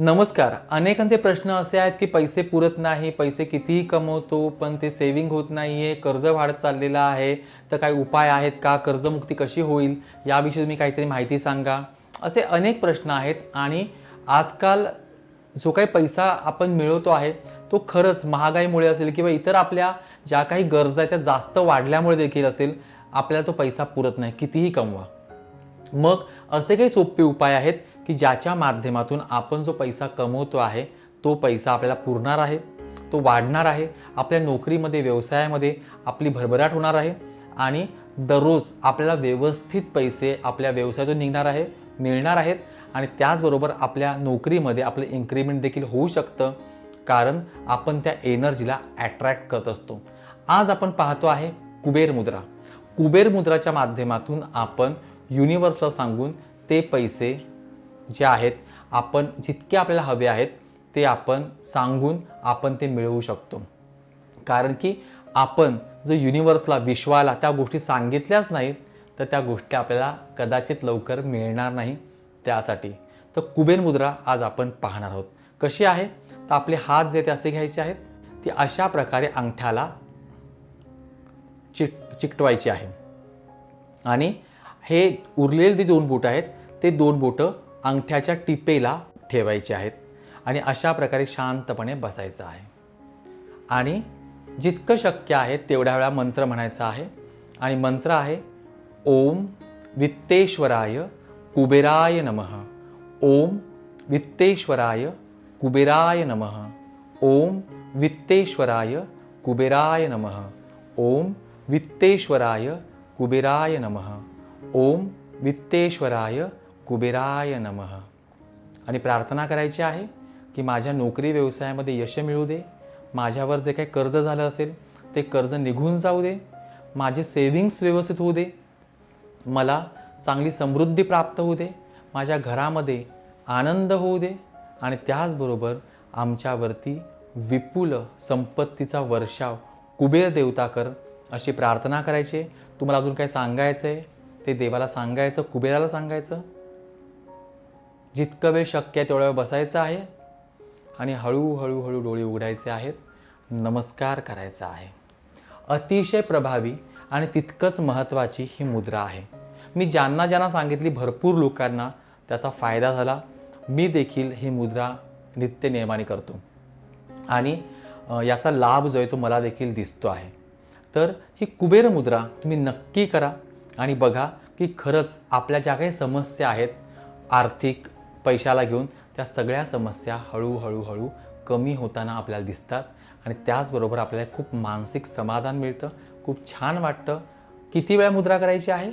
नमस्कार. अनेकांचे प्रश्न असे आहेत की पैसे पुरत नाही पैसे कितीही कमवतो पण ते सेव्हिंग होत नाही आहे कर्ज वाढत चाललेलं आहे तर काही उपाय आहेत का? कर्जमुक्ती कशी होईल? याविषयी तुम्ही काहीतरी माहिती सांगा. असे अनेक प्रश्न आहेत आणि आजकाल जो काही पैसा आपण मिळवतो आहे तो खरंच महागाईमुळे असेल किंवा इतर आपल्या ज्या काही गरजा आहेत त्या जास्त वाढल्यामुळे देखील असेल आपल्याला तो पैसा पुरत नाही. कितीही कमवा. मग असे काही सोपे उपाय आहेत की ज्याच्या माध्यमातून आपण जो पैसा कमवतो आहे तो पैसा आपल्याला पुरणार आहे तो वाढणार आहे आपल्या नोकरीमध्ये व्यवसायामध्ये आपली भरभराट होणार आहे आणि दररोज आपल्याला व्यवस्थित पैसे आपल्या व्यवसायातून निघणार आहे मिळणार आहेत आणि त्याचबरोबर आपल्या नोकरीमध्ये आपलं इन्क्रीमेंट देखील होऊ शकतं कारण आपण त्या एनर्जीला अट्रॅक्ट करत असतो. आज आपण पाहतो आहे कुबेर मुद्रा. कुबेर मुद्राच्या माध्यमातून आपण युनिवर्सला सांगून ते पैसे जे आहेत आपण जितके आपल्याला हवे आहेत ते आपण सांगून आपण ते मिळवू शकतो. कारण की आपण जर युनिवर्सला विश्वाला त्या गोष्टी सांगितल्याच नाहीत तर त्या गोष्टी आपल्याला कदाचित लवकर मिळणार नाही त्यासाठी. तर कुबेर मुद्रा आज आपण पाहणार आहोत. कशी आहे? तर आपले हात जे ते असे घ्यायचे आहेत ती अशा प्रकारे अंगठ्याला चिट चिकटवायची आहे. आणि हे उरलेले जे दोन बोट आहेत ते दोन बोटं अंगठ्याच्या टिपेला ठेवायचे आहेत आणि अशा प्रकारे शांतपणे बसायचं आहे. आणि जितकं शक्य आहे तेवढ्या वेळा मंत्र म्हणायचा आहे. आणि मंत्र आहे ओम वित्तेश्वराय कुबेराय नमः. ओम वित्तेश्वराय कुबेराय नमः. ओम वित्तेश्वराय कुबेराय नमः. ओम वित्तेश्वराय कुबेराय नमः. ओम वित्तेश्वराय कुबेराय नमः. आणि प्रार्थना करायची आहे की माझ्या नोकरी व्यवसायामध्ये यश मिळू दे. माझ्यावर जे काही कर्ज झालं असेल ते कर्ज निघून जाऊ दे. माझे सेव्हिंग्स व्यवस्थित होऊ दे. मला चांगली समृद्धी प्राप्त होऊ दे. माझ्या घरामध्ये आनंद होऊ दे. आणि त्याचबरोबर आमच्यावरती विपुल संपत्तीचा वर्षाव कुबेर देवता कर अशी प्रार्थना करायची तुम्हाला अजून काय सांगायचं आहे ते देवाला सांगायचं कुबेराला सांगायचं? जितकं वेळ शक्य आहे तेवढा वेळ बसायचं आहे आणि हळूहळू हळू डोळे उघडायचे आहेत नमस्कार करायचा आहे. अतिशय प्रभावी आणि तितकंच महत्त्वाची ही मुद्रा आहे. मी ज्यांना ज्यांना सांगितली भरपूर लोकांना त्याचा फायदा झाला मी देखील ही मुद्रा नित्य नियमाने करतो. आणि याचा लाभ जो आहे तो मला देखील दिसतो आहे. तर ही कुबेर मुद्रा तुम्ही नक्की करा आणि बघा की खरंच आपल्या ज्या काही समस्या आहेत आर्थिक पैशाला घेऊन त्या सगळ्या समस्या हळूहळू हळू कमी होताना आपल्याला दिसतात. आणि त्याचबरोबर आपल्याला खूप मानसिक समाधान मिळतं. खूप छान वाटतं. किती वेळा मुद्रा करायची आहे?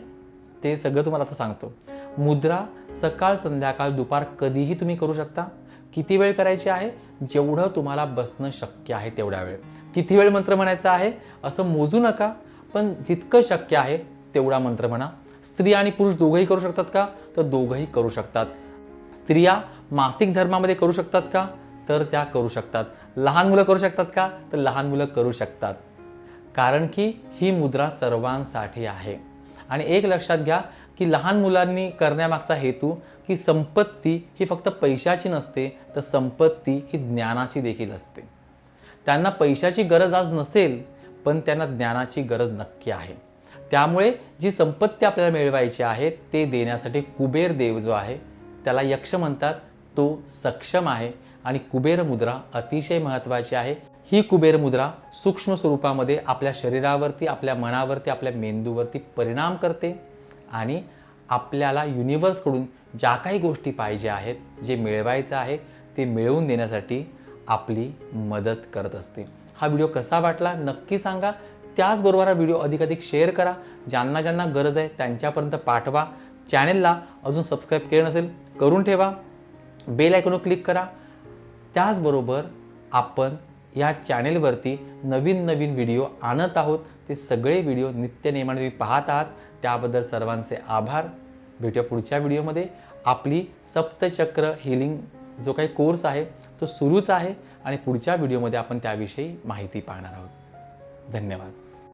ते सगळं तुम्हाला आता सांगतो. मुद्रा सकाळ संध्याकाळ दुपार कधीही तुम्ही करू शकता. किती वेळ करायची आहे? जेवढं तुम्हाला बसणं शक्य आहे तेवढा वेळ. किती वेळ मंत्र म्हणायचा आहे? असं मोजू नका पण जितकं शक्य आहे तेवढा मंत्र म्हणा. स्त्री आणि पुरुष दोघंही करू शकतात का? तर दोघंही करू शकतात. स्त्रिया मासिक धर्मामध्ये करू शकतात का? तर त्या करू शकतात. लहान मुलं करू शकतात का? तर लहान मुलं करू शकतात. कारण की ही मुद्रा सर्वांसाठी आहे. आणि एक लक्षात घ्या की लहान मुलांनी करण्यामागचा हेतू की संपत्ती ही फक्त पैशाची नसते तर संपत्ती ही ज्ञानाची देखील असते. त्यांना पैशाची गरज आज नसेल पण त्यांना ज्ञानाची गरज नक्की आहे. त्यामुळे जी संपत्ती आपल्याला मिळवायची आहे ते देण्यासाठी कुबेर देव जो आहे त्याला यक्ष म्हणतात. तो सक्षम आहे आणि कुबेर मुद्रा अतिशय महत्त्वाची आहे. ही कुबेर मुद्रा सूक्ष्म स्वरूपामध्ये आपल्या शरीरावरती आपल्या मनावरती आपल्या मेंदूवरती परिणाम करते आणि आपल्याला युनिवर्सकडून ज्या काही गोष्टी पाहिजे आहेत जे मिळवायचं आहे ते मिळवून देण्यासाठी आपली मदत करत असते. हा व्हिडिओ कसा वाटला नक्की सांगा. त्याचबरोबर हा व्हिडिओ अधिक अधिक शेअर करा. ज्यांना ज्यांना गरज आहे त्यांच्यापर्यंत पाठवा. चॅनेलला अजून सबस्क्राईब केलं नसेल करून ठेवा. बेल आयकॉनवर क्लिक करा. त्याचबरोबर आपण या चॅनेलवरती नवीन नवीन व्हिडिओ आणत आहोत. ते सगळे व्हिडिओ नित्य नियमाने तुम्ही पाहत आहात. त्याबद्दल सर्वांचे आभार. भेटूया पुढच्या व्हिडिओमध्ये. आपली सप्तचक्र हिलिंग जो काही कोर्स आहे तो सुरूच आहे आणि पुढच्या व्हिडिओमध्ये आपण त्याविषयी माहिती पाहणार आहोत. धन्यवाद.